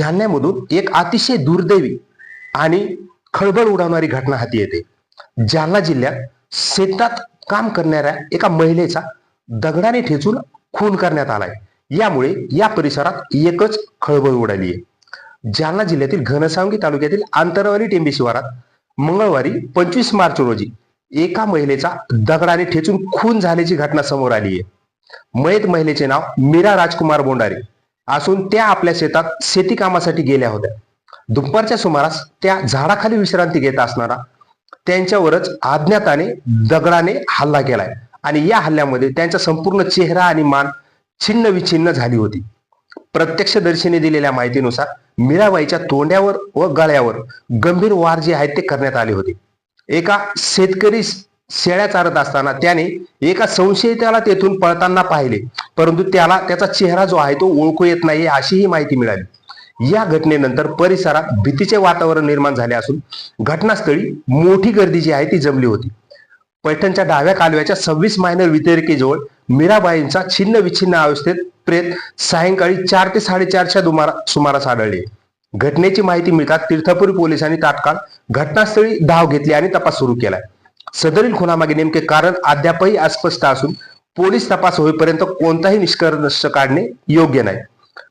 जालन्यामधून एक अतिशय दुर्दैवी आणि खळबळ उडवणारी घटना हाती येते. जालना जिल्ह्यात शेतात काम करणाऱ्या एका महिलेचा दगडाने ठेचून खून करण्यात आलाय. यामुळे या परिसरात एकच खळबळ उडाली आहे जालना जिल्ह्यातील घनसावंगी तालुक्यातील आंतरवाली टेंबी शिवारात मंगळवारी पंचवीस मार्च रोजी एका महिलेचा दगडाने ठेचून खून झाल्याची घटना समोर आली आहे मयत महिलेचे नाव मीरा राजकुमार बोंडारे. असून त्या आपल्या शेतात शेती कामासाठी गेल्या होत्या. दुपारच्या सुमारास त्या झाडाखाली विश्रांती घेत असणारा त्यांच्यावरच अज्ञाताने दगडाने हल्ला केलाय. आणि या हल्ल्यामध्ये त्यांचा संपूर्ण चेहरा आणि मान छिन्न विछिन्न झाली होती. प्रत्यक्षदर्शीने दिलेल्या माहितीनुसार मीराबाईच्या तोंड्यावर व गळ्यावर गंभीर वार जे आहेत ते करण्यात आले होते. एका शेतकरी शेळ्या चारत असताना त्याने एका संशयिताला तेथून पळताना पाहिले. परंतु त्याला त्याचा चेहरा जो आहे तो ओळखू येत नाही अशीही माहिती मिळाली. या घटनेनंतर परिसरात भीतीचे वातावरण निर्माण झाले असून घटनास्थळी मोठी गर्दी जी आहे ती जमली होती. पैठणच्या डाव्या कालव्याच्या सव्वीस मायनर वितरिकेजवळ मीराबाईंचा छिन्न विछिन्न अवस्थेत प्रेत सायंकाळी चार ते साडेचारच्या सुमारास आढळले. घटनेची माहिती मिळताच तीर्थपुरी पोलिसांनी तात्काळ घटनास्थळी धाव घेतली आणि तपास सुरू केलाय सदरील खुनामागे नेमके कारण अद्यापही अस्पष्ट असून पोलीस तपास होईपर्यंत कोणताही निष्कर्ष काढणे योग्य नाही.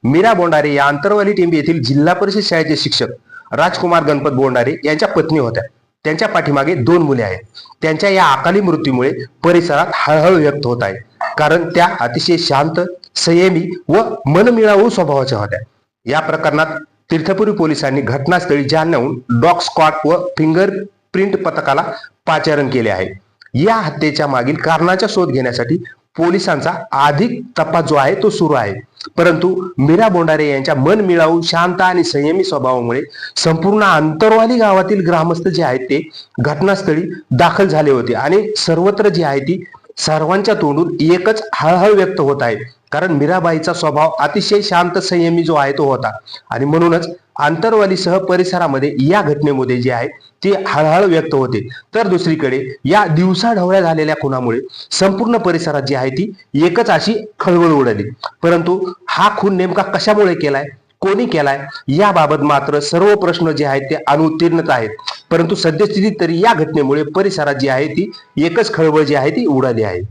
मीरा बोंडारे या आंतरवाली टीम येथील जिल्हा परिषद शाळेचे शिक्षक राजकुमार गणपत बोंडारे यांच्या पत्नी होत्या. त्यांच्या पाठीमागे दोन मुले आहेत. त्यांच्या या अकाली मृत्यूमुळे परिसरात हळहळ व्यक्त होत आहे. कारण त्या अतिशय शांत संयमी व मनमिळावू स्वभावाच्या होत्या. या प्रकरणात तीर्थपुरी पोलिसांनी घटनास्थळी जालन्याहून डॉग स्कॉट व फिंगर प्रिंट पथकाला पाचारण केले आहे. या हत्येच्या मागील कारणाचा शोध घेण्यासाठी पोलिसांचा अधिक तपास जो आहे तो सुरू आहे. परंतु मीरा बोंडारे यांच्या मन मिळावून शांत आणि संयमी स्वभावामुळे संपूर्ण आंतरवाली गावातील ग्रामस्थ जे आहेत ते घटनास्थळी दाखल झाले होते आणि सर्वत्र जी आहे ती सर्वांच्या तोंडून एकच हळहळ व्यक्त होत आहे. कारण मीराबाईचा स्वभाव अतिशय शांत संयमी जो आहे तो होता. आणि म्हणूनच आंतरवालीसह परिसरामध्ये या घटनेमध्ये जे आहे ते हळहळ व्यक्त होते. तर दुसरीकडे या दिवसा ढवळ्या झालेल्या खुनामुळे संपूर्ण परिसरात जी आहे ती एकच अशी खळबळ उडाली. परंतु हा खून नेमका कशामुळे केलाय कोणी केलाय याबाबत मात्र सर्व प्रश्न जे आहेत ते अनुत्तीर्णच आहेत. परंतु सद्यस्थितीत तरी या घटनेमुळे परिसरात जी आहे ती एकच खळबळ जी आहे ती उडाली आहे.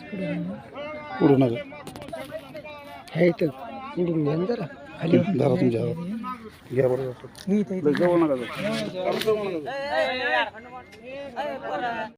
पुढे नका हे इथं पुढून घ्या ना जरा खाली धरा तुमच्या हातात घ्या बरोबर मी इथं जवळ नका जाऊ.